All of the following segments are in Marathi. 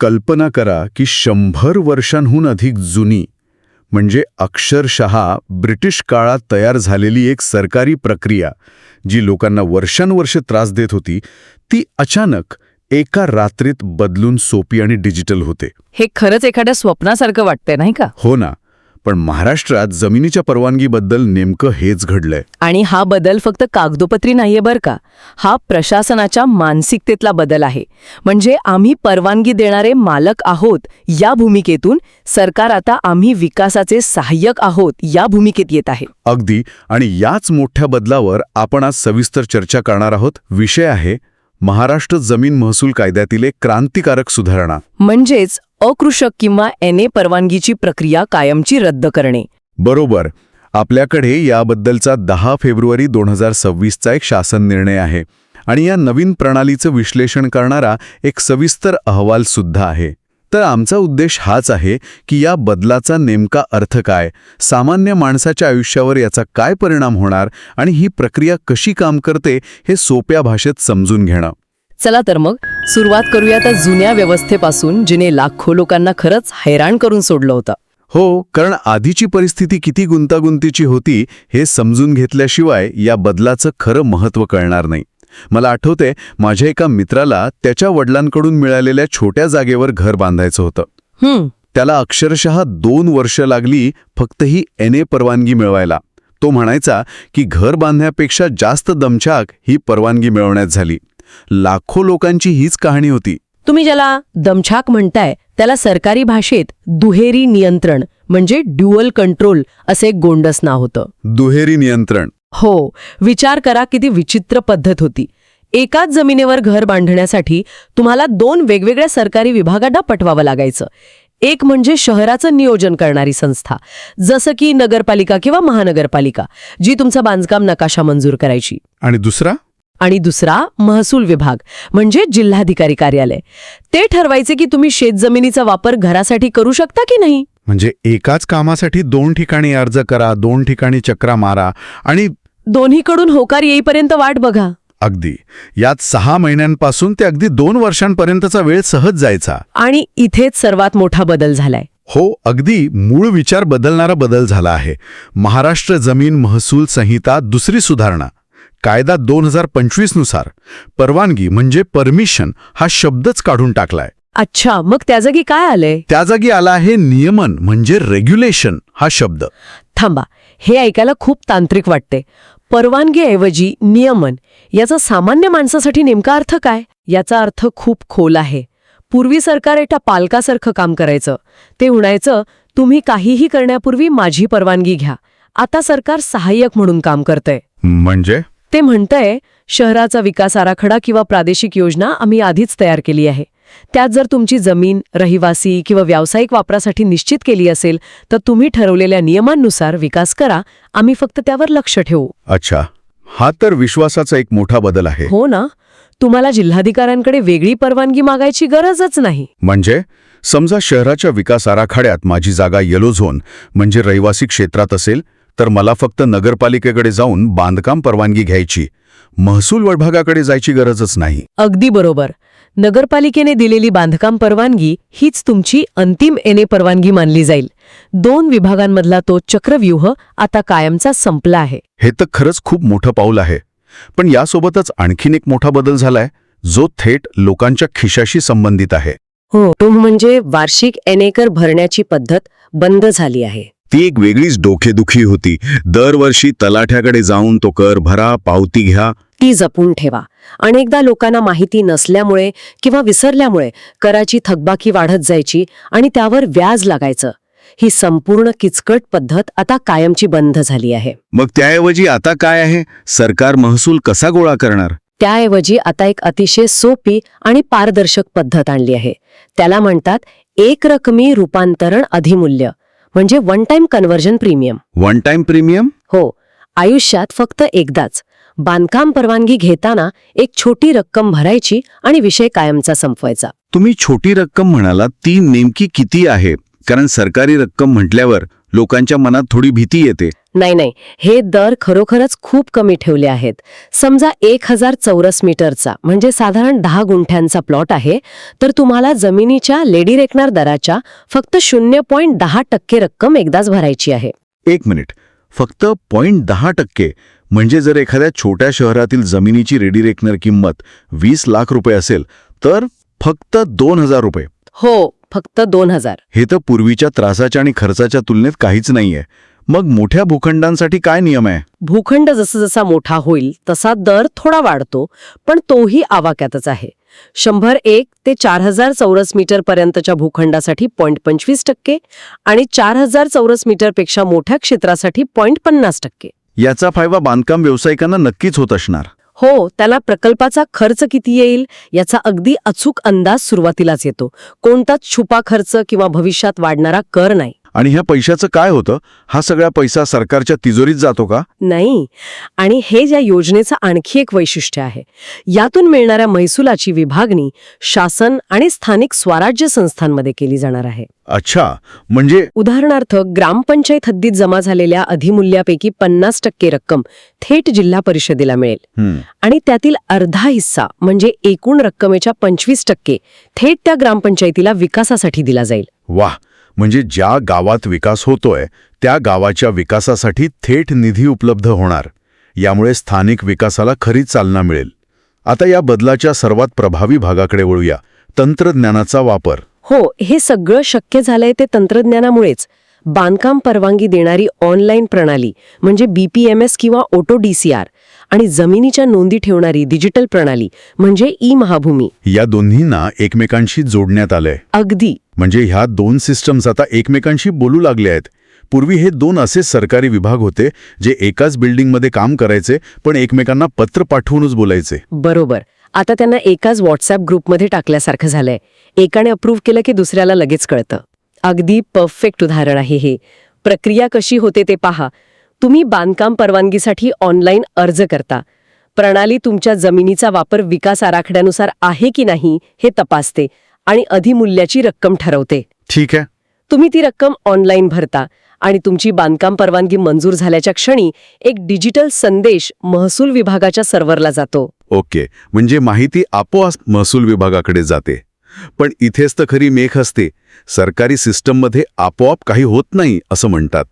कल्पना करा की शंभर वर्षांहून अधिक जुनी म्हणजे अक्षरशः ब्रिटिश काळात तयार झालेली एक सरकारी प्रक्रिया जी लोकांना वर्षानुवर्षे त्रास देत होती ती अचानक एका रात्रीत बदलून सोपी आणि डिजिटल होते. हे खरंच एखाद्या स्वप्नासारखं वाटतंय नाही का? हो ना. पण महाराष्ट्रात जमिनीच्या परवानगीबद्दल नेमकं हेच घडलंय. आणि हा बदल फक्त कागदोपत्री नाहीये बरं का. हा प्रशासनाच्या मानसिकतेतला बदल आहे. म्हणजे आम्ही परवानगी देणारे मालक आहोत या भूमिकेतून सरकार आता आम्ही विकासाचे सहाय्यक आहोत या भूमिकेत येत आहे. अगदी. आणि याच मोठ्या बदलावर आपण आज सविस्तर चर्चा करणार आहोत. विषय आहे महाराष्ट्र जमीन महसूल कायद्यातील एक क्रांतिकारक सुधारणा. म्हणजेच अकृषक किंवा एन ए परवानगीची प्रक्रिया कायमची रद्द करणे. बरोबर. आपल्याकडे याबद्दलचा दहा फेब्रुवारी दोन हजार सव्वीसचा एक शासन निर्णय आहे आणि या नवीन प्रणालीचं विश्लेषण करणारा एक सविस्तर अहवाल सुद्धा आहे. तर आमचा उद्देश हाच आहे की या बदलाचा नेमका अर्थ काय सामान्य माणसाच्या आयुष्यावर याचा काय परिणाम होणार आणि ही प्रक्रिया कशी काम करते हे सोप्या भाषेत समजून घेणं. चला तर मग सुरुवात करूया त्या जुन्या व्यवस्थेपासून जिने लाखो लोकांना खरंच हैराण करून सोडलं होतं. हो कारण आधीची परिस्थिती किती गुंतागुंतीची होती हे समजून घेतल्याशिवाय या बदलाचं खरं महत्त्व कळणार नाही. मला आठवते माझ्या एका मित्राला त्याच्या वडिलांकडून मिळालेल्या छोट्या जागेवर घर बांधायचं होतं. त्याला अक्षरशः दोन वर्ष लागली फक्त ही एन ए परवानगी मिळवायला. तो म्हणायचा की घर बांधण्यापेक्षा जास्त दमछाक ही परवानगी मिळवण्यात झाली. लाखो लोकांची हीच कहाणी होती. तुम्ही ज्याला दमछाक म्हणताय त्याला सरकारी भाषेत दुहेरी नियंत्रण म्हणजे ड्युअल कंट्रोल असे गोंडस नाव होतं. दुहेरी नियंत्रण. हो विचार करा किती विचित्र पद्धत होती. एकाच जमिनीवर घर बांधण्यासाठी तुम्हाला दोन वेगवेगळ्या सरकारी विभागांना पटवावं लागायचं. एक म्हणजे शहराचं नियोजन करणारी संस्था जसं की नगरपालिका किंवा महानगरपालिका जी तुमचा बांधकाम नकाशा मंजूर करायची. आणि दुसरा? आणि दुसरा महसूल विभाग म्हणजे जिल्हाधिकारी कार्यालय. ते ठरवायचे की तुम्ही शेतजमिनीचा वापर घरासाठी करू शकता की नाही? म्हणजे एकाच कामासाठी दोन ठिकाणी अर्ज करा दोन ठिकाणी चक्रा मारा आणि दोन्हीकडून होकार येईपर्यंत वाट बघा. अगदी. यात सहा महिन्यांपासून ते अगदी दोन वर्षांपर्यंतचा वेळ सहज जायचा. आणि इथेच सर्वात मोठा बदल झालाय. हो अगदी मूळ विचार बदलणारा बदल झाला आहे. महाराष्ट्र जमीन महसूल संहिता दुसरी सुधारणा. कायदा दोन हजार पंचवीसनुसार परवानगी म्हणजे परमिशन हा शब्दच काढून टाकलाय. अच्छा मग त्या जागी काय आलंय? त्या जागी आला आहे नियमन म्हणजे रेग्युलेशन हा शब्द. थांबा हे ऐकायला खूप तांत्रिक वाटते परवानगीऐवजी नियमन याचा सामान्य माणसासाठी नेमका अर्थ काय? याचा अर्थ खूप खोल आहे. पूर्वी सरकार एका पालकासारखं काम करायचं. ते म्हणायचं तुम्ही काहीही करण्यापूर्वी माझी परवानगी घ्या. आता सरकार सहाय्यक म्हणून काम करतंय. म्हणजे? ते म्हणतंय शहराचा विकास आराखडा किंवा प्रादेशिक योजना आम्ही आधीच तयार केली आहे. त्यात जर तुमची जमीन रहिवासी किंवा व्यावसायिक वापरासाठी निश्चित केली असेल तर तुम्ही ठरवलेल्या नियमांनुसार विकास करा. आम्ही फक्त त्यावर लक्ष ठेवू. अच्छा. हा तर विश्वासाचा एक मोठा बदल आहे. हो ना. तुम्हाला जिल्हाधिकाऱ्यांकडे वेगळी परवानगी मागायची गरजच नाही. म्हणजे? समजा शहराच्या विकास आराखड्यात माझी जागा येलो झोन म्हणजे रहिवासी क्षेत्रात असेल तर मला फक्त नगरपालिकेकडे जाऊन बांधकाम परवानगी घ्यायची. महसूल विभागाकडे जायची गरजच नाही. अगदी बरोबर. नगरपालिकेने दिलेली बांधकाम परवानगी हीच तुमची अंतिम एने परवानगी मानली जाईल. दोन विभागांमधला तो चक्रव्यूह आता कायमचा संपला आहे. हे तर खरंच खूप मोठं पाऊल आहे. पण यासोबतच आणखीन एक मोठा बदल झालाय जो थेट लोकांच्या खिशाशी संबंधित आहे. हो तो म्हणजे वार्षिक एनेकर भरण्याची पद्धत बंद झाली आहे. ती एक वेगळीच डोकेदुखी होती. दरवर्षी तलाठ्याकडे जाऊन तो कर भरा पावती घ्या. ती जपून ठेवा. अनेकदा लोकांना माहिती नसल्यामुळे किंवा विसरल्यामुळे कराची थकबाकी वाढत जायची आणि त्यावर व्याज लागायचं. ही संपूर्ण किचकट पद्धत आता कायमची बंद झाली आहे. मग त्याऐवजी आता काय आहे? सरकार महसूल कसा गोळा करणार? त्याऐवजी आता एक अतिशय सोपी आणि पारदर्शक पद्धत आणली आहे. त्याला म्हणतात एक रकमी रूपांतरण अधिमूल्य. म्हणजे one time conversion premium one time premium हो आयुष्यात फक्त एकदाच. बांधकाम परवानगी घेताना एक छोटी रक्कम भरायची आणि विषय कायमचा संपवायचा. तुम्ही छोटी रक्कम म्हणाला ती नेमकी किती आहे? कारण सरकारी रक्कम म्हटल्यावर लोकांच्या मनात थोडी भीती येते. नाही नाही. हे दर खरोखरच खूप कमी ठेवले आहेत. समजा एक हजार चौरस मीटरचा म्हणजे साधारण दहा गुंठ्यांचा प्लॉट आहे तर तुम्हाला जमिनीच्या लेडी रेकणार दराच्या फक्त शून्य पॉईंट दहा टक्के रक्कम एकदाच भरायची आहे. एक मिनिट. फक्त पॉईंट दहा टक्के म्हणजे जर एखाद्या छोट्या शहरातील जमिनीची रेडी रेकनर किंमत वीस लाख रुपये असेल तर फक्त दोन हजार रुपये. हो फक्त दोन हजार. हे तर पूर्वीच्या त्रासाच्या आणि खर्चाच्या तुलनेत काहीच नाहीये. मग मोठ्या भूखंडांसाठी काय नियम आहे? भूखंड जसा जसा मोठा होईल तसा दर थोडा वाढतो पण तोही आवाक्यातच आहे. शंभर एक ते चार हजार चौरस मीटर पर्यंतच्या भूखंडासाठी पॉईंट पंचवीस टक्के आणि चार हजार चौरस मीटरपेक्षा मोठ्या क्षेत्रासाठी पॉईंट पन्नास टक्के. याचा फायदा बांधकाम व्यावसायिकांना नक्कीच होत असणार. हो त्याला प्रकल्पाचा खर्च किती येईल याचा अगदी अचूक अंदाज सुरुवातीलाच येतो. कोणताच छुपा खर्च किंवा भविष्यात वाढणारा कर नाही. आणि ह्या पैशाचं काय होतं? हा सगळा पैसा सरकारच्या तिजोरीत जातो का? नाही. आणि हे या योजनेचं आणखी एक वैशिष्ट्य आहे. यातून मिळणाऱ्या महसुलाची विभागणी शासन आणि स्थानिक स्वराज्य संस्थांमध्ये केली जाणार आहे. अच्छा. म्हणजे? उदाहरणार्थ ग्रामपंचायत हद्दीत जमा झालेल्या अधिमूल्यापैकी पन्नास टक्के रक्कम थेट जिल्हा परिषदेला मिळेल. आणि त्यातील अर्धा हिस्सा म्हणजे एकूण रक्कमेच्या पंचवीस टक्के थेट त्या ग्रामपंचायतीला विकासासाठी दिला जाईल. वाह. म्हणजे ज्या गावात विकास होतोय त्या गावाच्या विकासासाठी थेट निधी उपलब्ध होणार. यामुळे स्थानिक विकासाला खरी चालना मिळेल. आता या बदलाच्या सर्वात प्रभावी भागाकडे वळूया. तंत्रज्ञानाचा वापर. हो हे सगळं शक्य झालंय ते तंत्रज्ञानामुळेच. बांधकाम परवानगी देणारी ऑनलाईन प्रणाली म्हणजे बीपीएमएस किंवा ओटो डीसीआर आणि जमिनीच्या नोंदी ठेवणारी डिजिटल प्रणाली म्हणजे ई महाभूमी या दोन्हींना एकमेकांशी जोडण्यात आलंय. अगदी. म्हणजे ह्या दोन सिस्टम्स आता एकमेकांशी बोलू लागले आहेत. पूर्वी हे दोन असेच सरकारी विभाग होते जे एकाच बिल्डिंगमध्ये काम करायचे पण एकमेकांना पत्र पाठवूनच बोलायचे. बरोबर. आता त्यांना एकाच व्हॉट्सअप ग्रुपमध्ये टाकल्यासारखं झालंय. एकाने अप्रूव्ह केलं की दुसऱ्याला लगेच कळतं. अगदी परफेक्ट उदाहरण आहे हे. प्रक्रिया कशी होते ते पहा. तुम्ही बांधकाम परवानगीसाठी ऑनलाईन अर्ज करता. प्रणाली तुमच्या जमिनीचा वापर विकास आराखड्यानुसार आहे की नाही हे तपासते आणि अधिमूल्याची रक्कम ठरवते. ठीक आहे. तुम्ही ती रक्कम ऑनलाईन भरता आणि तुमची बांधकाम परवानगी मंजूर झाल्याच्या क्षणी एक डिजिटल संदेश महसूल विभागाच्या सर्व्हरला जातो. ओके. म्हणजे माहिती आपोआप महसूल विभागाकडे जाते. पण इथेच तर खरी मेख असते सरकारी सिस्टममध्ये आपोआप काही होत नाही असं म्हणतात.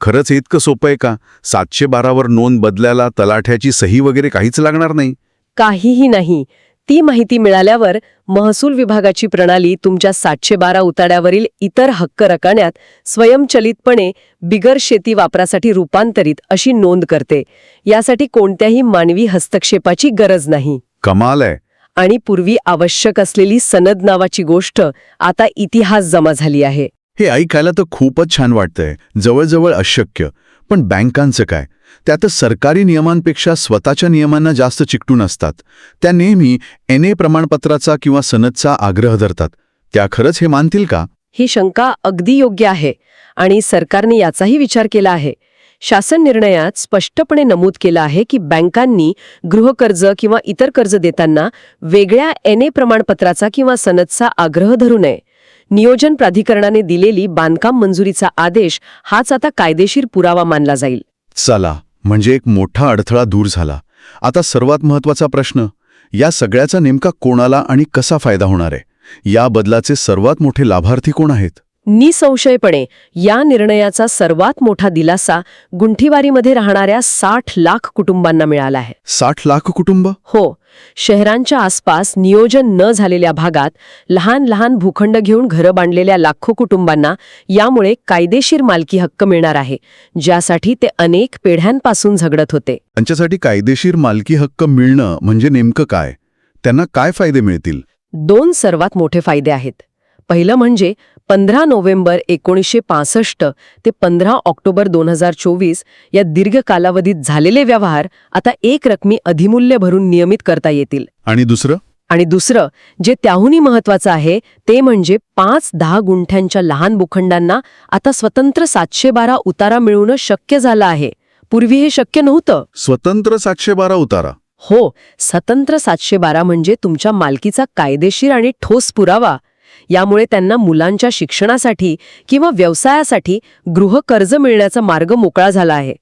खरंच इतकं सोपं आहे का? सातशे बारावर नोंद बदलायला तलाठ्याची सही वगैरे काहीच लागणार नाही. काहीही नाही. ती माहिती मिळाल्यावर महसूल विभागाची प्रणाली तुमच्या सातशे बारा उताड्यावरील इतर हक्क रकाण्यात स्वयंचलितपणे बिगर शेती वापरासाठी रूपांतरित अशी नोंद करते. यासाठी कोणत्याही मानवी हस्तक्षेपाची गरज नाही. कमाल आहे. आणि पूर्वी आवश्यक असलेली सनद नावाची गोष्ट आता इतिहास जमा झाली आहे. हे ऐकायला तर खूपच छान वाटतंय. जवळजवळ अशक्य. पण बँकांचं काय? त्या तर सरकारी नियमांपेक्षा स्वतःच्या नियमांना जास्त चिकटून असतात. त्या नेहमी एन ए प्रमाणपत्राचा किंवा सनदचा आग्रह धरतात. त्या खरंच हे मानतील का? ही शंका अगदी योग्य आहे आणि सरकारने याचाही विचार केला आहे. शासन निर्णयात स्पष्टपणे नमूद केलं आहे की बँकांनी गृहकर्ज किंवा इतर कर्ज देताना वेगळ्या एन ए प्रमाणपत्राचा किंवा सनदचा आग्रह धरू नये. नियोजन प्राधिकरणाने दिलेली बांधकाम मंजुरीचा आदेश हाच आता कायदेशीर पुरावा मानला जाईल. चला म्हणजे एक मोठा अडथळा दूर झाला. आता सर्वात महत्त्वाचा प्रश्न या सगळ्याचा नेमका कोणाला आणि कसा फायदा होणार आहे? या बदलाचे सर्वात मोठे लाभार्थी कोण आहेत? निसंशयपणे या निर्णयाचा सर्वात मोठा दिलासा गुंठीवारीमध्ये राहणाऱ्या साठ लाख कुटुंबांना मिळाला आहे. साठ लाख कुटुंब? हो शहरांच्या आसपास नियोजन न झालेल्या भागात लहान लहान भूखंड घेऊन घरं बांधलेल्या लाखो कुटुंबांना यामुळे कायदेशीर मालकी हक्क मिळणार आहे ज्यासाठी ते अनेक पिढ्यांपासून झगडत होते. त्यांच्यासाठी कायदेशीर मालकी हक्क मिळणं म्हणजे नेमकं काय? त्यांना काय फायदे मिळतील? दोन सर्वात मोठे फायदे आहेत. पहिलं म्हणजे पंधरा नोव्हेंबर एकोणीसशे पासष्ट ते पंधरा ऑक्टोबर दोन हजार चोवीस या दीर्घ कालावधीत झालेले व्यवहार आता एक रकमी अधिमूल्य भरून नियमित करता येतील. आणि दुसरं? आणि दुसरं जे त्याहूनही महत्वाचं आहे ते म्हणजे पाच दहा गुंठ्यांच्या लहान भूखंडांना आता स्वतंत्र सातशे बारा उतारा मिळवणं शक्य झालं आहे. पूर्वी हे शक्य नव्हतं. स्वतंत्र सातशे बारा उतारा? हो स्वतंत्र सातशे बारा म्हणजे तुमच्या मालकीचा कायदेशीर आणि ठोस पुरावा. यामुळे त्यांना मुलांच्या शिक्षणासाठी किंवा व्यवसायासाठी गृहकर्ज मिळण्याचा मार्ग मोकळा झाला आहे.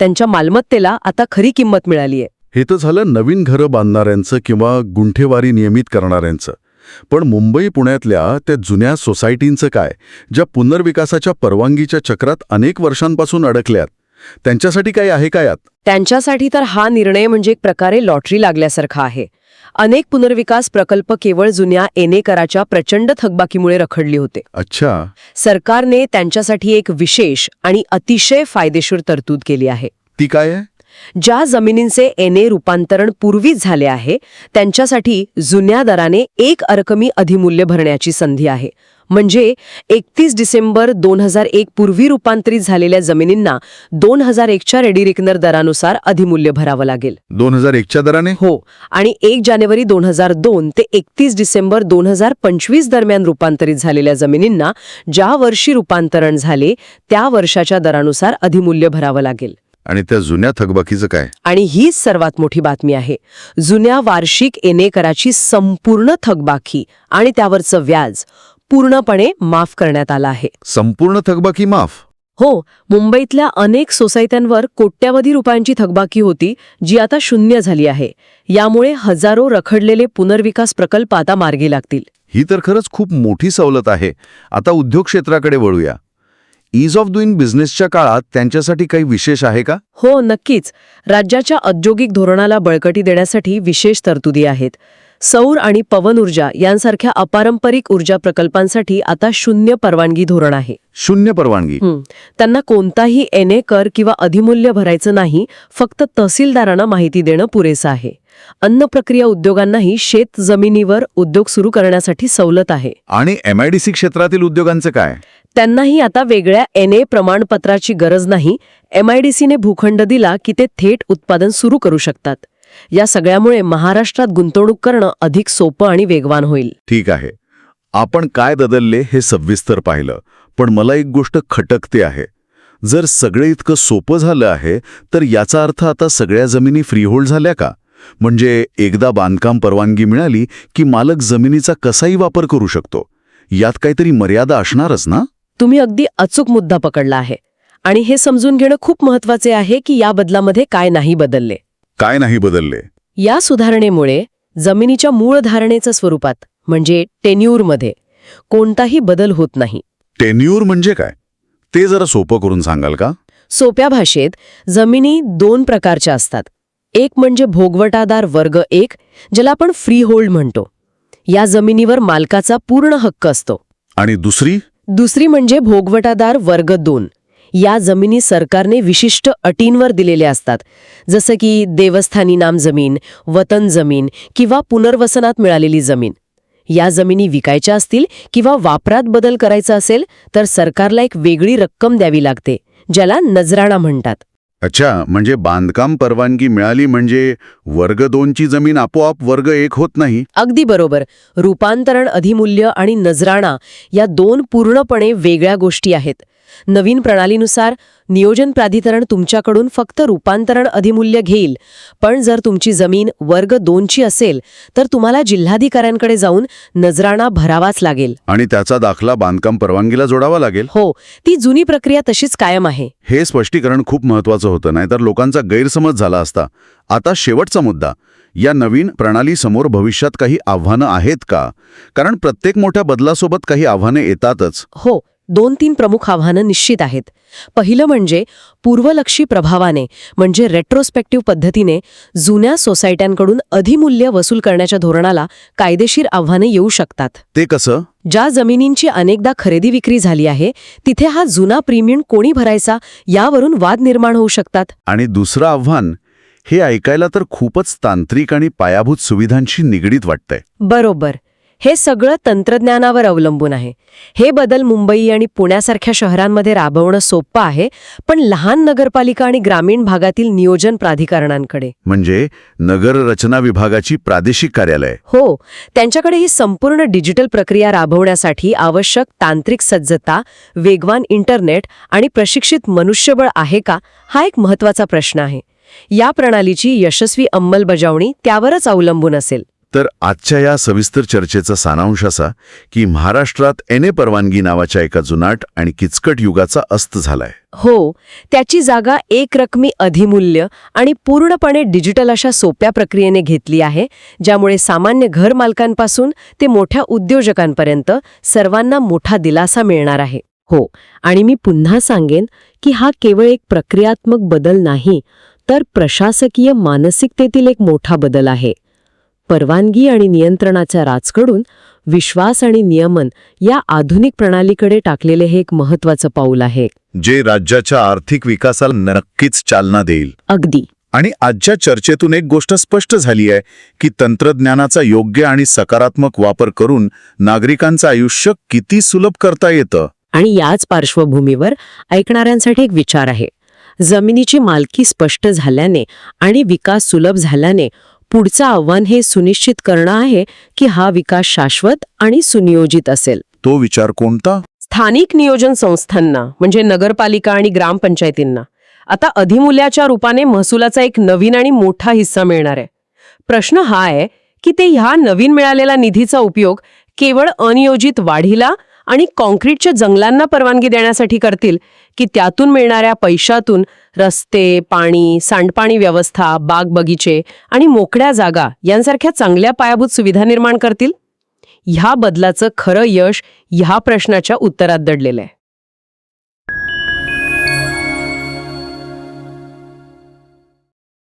त्यांच्या मालमत्तेला आता खरी किंमत मिळालीय हे तर झालं नवीन घरं बांधणाऱ्यांचं किंवा गुंठेवारी नियमित करणाऱ्यांचं. पण मुंबई पुण्यातल्या त्या जुन्या सोसायटींचं काय ज्या पुनर्विकासाच्या परवानगीच्या चक्रात अनेक वर्षांपासून अडकल्यात त्यांच्यासाठी काही आहे का यात? त्यांच्यासाठी तर हा निर्णय म्हणजे एक प्रकारे लॉटरी लागल्यासारखा आहे. अनेक पुनर्विकास प्रकल्प केवळ जुन्या एने कराच्या प्रचंड थकबाकीमुळे रखडली होते. अच्छा. सरकारने त्यांच्यासाठी एक विशेष आणि अतिशय फायदेशीर तरतूद केली आहे. ती काय आहे? ज्या जमिनींचे एनए रूपांतरण पूर्वीच झाले आहे त्यांच्यासाठी जुन्या दराने एक अरकमी अधिमूल्य भरण्याची संधी आहे. म्हणजे एकतीस डिसेंबर दोन हजार एक पूर्वी रूपांतरित झालेल्या जमिनींना दोन हजार एकच्या रेडी रिकनर दरानुसार अधिमूल्य भरावं लागेल. दोन हजार एकच्या दराने? हो आणि एक जानेवारी दोन हजार दोन ते एकतीस डिसेंबर दोन हजार पंचवीस दरम्यान रूपांतरित झालेल्या जमिनींना ज्या वर्षी रूपांतरण झाले त्या वर्षाच्या दरानुसार अधिमूल्य भरावं लागेल. आणि त्या जुन्या थकबाकीचं काय? आणि हीच सर्वात मोठी बातमी आहे. जुन्या वार्षिक एने कराची संपूर्ण थकबाकी आणि त्यावरचं व्याज पूर्णपणे माफ करण्यात आलं आहे. संपूर्ण थकबाकी माफ. हो मुंबईतल्या अनेक सोसायट्यांवर कोट्यावधी रुपयांची थकबाकी होती जी आता शून्य झाली आहे. यामुळे हजारो रखडलेले पुनर्विकास प्रकल्प आता मार्गी लागतील. ही तर खरंच खूप मोठी सवलत आहे. आता उद्योग क्षेत्राकडे वळूया. ईज ऑफ डुईंग बिझनेसच्या काळात त्यांच्यासाठी काही विशेष आहे का? हो नक्कीच. राज्याच्या औद्योगिक धोरणाला बळकटी देण्यासाठी विशेष तरतुदी आहेत. सौर आणि पवन ऊर्जा यांसारख्या अपारंपरिक ऊर्जा प्रकल्पांसाठी आता शून्य परवानगी धोरण आहे. शून्य परवानगी. त्यांना कोणताही एने कर किंवा अधिमूल्य भरायचं नाही फक्त तहसीलदारांना माहिती देणं पुरेसं आहे. अन्न प्रक्रिया उद्योगांनाही शेत जमिनीवर उद्योग सुरू करण्यासाठी सवलत आहे. आणि एमआयडीसी क्षेत्रातील उद्योगांचं काय? त्यांनाही आता वेगळ्या एनए प्रमाणपत्राची गरज नाही. एमआयडीसीने भूखंड दिला की ते थेट उत्पादन सुरू करू शकतात. या सगळ्यामुळे महाराष्ट्रात गुंतवणूक करणं अधिक सोपं आणि वेगवान होईल. ठीक आहे. आपण काय बदलले हे सविस्तर पाहिलं पण मला एक गोष्ट खटकते आहे. जर सगळे इतकं सोपं झालं आहे तर याचा अर्थ आता सगळ्या जमिनी फ्रीहोल्ड झाल्या का? म्हणजे एकदा बांधकाम परवानगी मिळाली की मालक जमिनीचा कसाही वापर करू शकतो. यात काहीतरी मर्यादा असणारच ना? तुम्ही अगदी अचूक मुद्दा पकडला आहे. आणि हे समजून घेणं खूप महत्त्वाचे आहे की या बदलामध्ये काय नाही बदलले. काय नाही बदलले? या सुधारणेमुळे जमिनीच्या मूळ धारणेचं स्वरूपात म्हणजे टेन्यूरमध्ये कोणताही बदल होत नाही. टेन्यूर म्हणजे काय? ते जरा सोपं करून सांगाल का? सोप्या भाषेत जमिनी दोन प्रकारच्या असतात. एक म्हणजे भोगवटादार वर्ग एक ज्याला आपण फ्री होल्ड म्हणतो. या जमिनीवर मालकाचा पूर्ण हक्क असतो. आणि दुसरी? दुसरी म्हणजे भोगवटादार वर्ग दोन. या जमिनी सरकारने विशिष्ट अटींवर दिलेल्या असतात. जसं की देवस्थानी नाम जमीन वतन जमीन किंवा पुनर्वसनात मिळालेली जमीन. या जमिनी विकायच्या असतील किंवा वापरात बदल करायचा असेल तर सरकारला एक वेगळी रक्कम द्यावी लागते ज्याला नजराणा म्हणतात. अच्छा म्हणजे बांधकाम परवानगी मिळाली म्हणजे वर्ग दोनची जमीन आपोआप वर्ग एक होत नाही? अगदी बरोबर. रूपांतरण अधिमूल्य आणि नजराणा या दोन पूर्णपणे वेगळ्या गोष्टी आहेत. नवीन प्रणालीनुसार नियोजन प्राधिकरण तुमच्याकडून फक्त रूपांतरण अधिमूल्य घेईल. पण जर तुमची जमीन वर्ग दोनची असेल तर तुम्हाला जिल्हाधिकाऱ्यांकडे जाऊन नजराणा भरावाच लागेल. आणि त्याचा दाखला बांधकाम परवानगीला जोडावा लागेल? हो ती जुनी प्रक्रिया तशीच कायम आहे. हे स्पष्टीकरण खूप महत्वाचं होतं नाहीतर लोकांचा गैरसमज झाला असता. आता शेवटचा मुद्दा या नवीन प्रणालीसमोर भविष्यात काही आव्हानं आहेत का? कारण प्रत्येक मोठ्या बदलासोबत काही आव्हाने येतातच. हो दोन तीन प्रमुख आव्हानं निश्चित आहेत. पहिलं म्हणजे पूर्वलक्षी प्रभावाने म्हणजे रेट्रोस्पेक्टिव्ह पद्धतीने जुन्या सोसायट्यांकडून अधिमूल्य वसूल करण्याच्या धोरणाला कायदेशीर आव्हाने येऊ शकतात. ते कसं? ज्या जमिनींची अनेकदा खरेदी विक्री झाली आहे तिथे हा जुना प्रीमियम कोणी भरायचा यावरून वाद निर्माण होऊ शकतात. आणि दुसरं आव्हान हे ऐकायला तर खूपच तांत्रिक आणि पायाभूत सुविधांशी निगडीत वाटतंय. बरोबर. हे सगळं तंत्रज्ञानावर अवलंबून आहे. हे बदल मुंबई आणि पुण्यासारख्या शहरांमध्ये राबवणं सोपं आहे पण लहान नगरपालिका आणि ग्रामीण भागातील नियोजन प्राधिकरणांकडे. म्हणजे नगर रचना विभागाची प्रादेशिक कार्यालय. हो त्यांच्याकडे ही संपूर्ण डिजिटल प्रक्रिया राबवण्यासाठी आवश्यक तांत्रिक सज्जता वेगवान इंटरनेट आणि प्रशिक्षित मनुष्यबळ आहे का हा एक महत्त्वाचा प्रश्न आहे. या प्रणालीची यशस्वी अंमलबजावणी त्यावरच अवलंबून असेल. तर आजच्या या सविस्तर चर्चेचा सारांश असा की महाराष्ट्रात एन ए परवानगी नावाच्या एका जुनाट आणि किचकट युगाचा अस्त झालाय. हो त्याची जागा एक रकमी अधिमूल्य आणि पूर्णपणे डिजिटल अशा सोप्या प्रक्रियेने घेतली आहे ज्यामुळे सामान्य घरमालकांपासून ते मोठ्या उद्योजकांपर्यंत सर्वांना मोठा दिलासा मिळणार आहे. हो आणि मी पुन्हा सांगेन की हा केवळ एक प्रक्रियात्मक बदल नाही तर प्रशासकीय मानसिकतेतील एक मोठा बदल आहे. परवानगी आणि नियंत्रणाच्या राजकडून विश्वास आणि नियमन या आधुनिक प्रणालीकडे टाकलेले हे एक महत्वाचं पाऊल आहे. जे राज्याच्या आर्थिक विकासाला नक्कीच चालना देईल. अगदी. आणि आजच्या चर्चेतून एक गोष्ट स्पष्ट झाली आहे की तंत्रज्ञानाचा योग्य आणि सकारात्मक वापर करून नागरिकांचं आयुष्य किती सुलभ करता येतं? आणि याच पार्श्वभूमीवर ऐकणाऱ्यांसाठी एक विचार आहे. जमिनीची मालकी स्पष्ट झाल्याने आणि विकास सुलभ झाल्याने पुढचं आव्हान हे सुनिश्चित करणं आहे की हा विकास शाश्वत आणि सुनियोजित असेल. तो विचार कोणता? स्थानिक नियोजन संस्थांना म्हणजे नगरपालिका आणि ग्रामपंचायतींना. आता अधिमूल्याच्या रूपाने महसुलाचा एक नवीन आणि मोठा हिस्सा मिळणार आहे. प्रश्न हा आहे की ते ह्या नवीन मिळालेला निधीचा उपयोग केवळ अनियोजित वाढीला आणि कॉन्क्रीटच्या जंगलांना परवानगी देण्यासाठी करतील की त्यातून मिळणाऱ्या पैशातून रस्ते पाणी सांडपाणी व्यवस्था बाग बगीचे आणि मोकळ्या जागा यांसारख्या चांगल्या पायाभूत सुविधा निर्माण करतील? ह्या बदलाचं खरं यश ह्या प्रश्नाच्या उत्तरात दडलेलं आहे.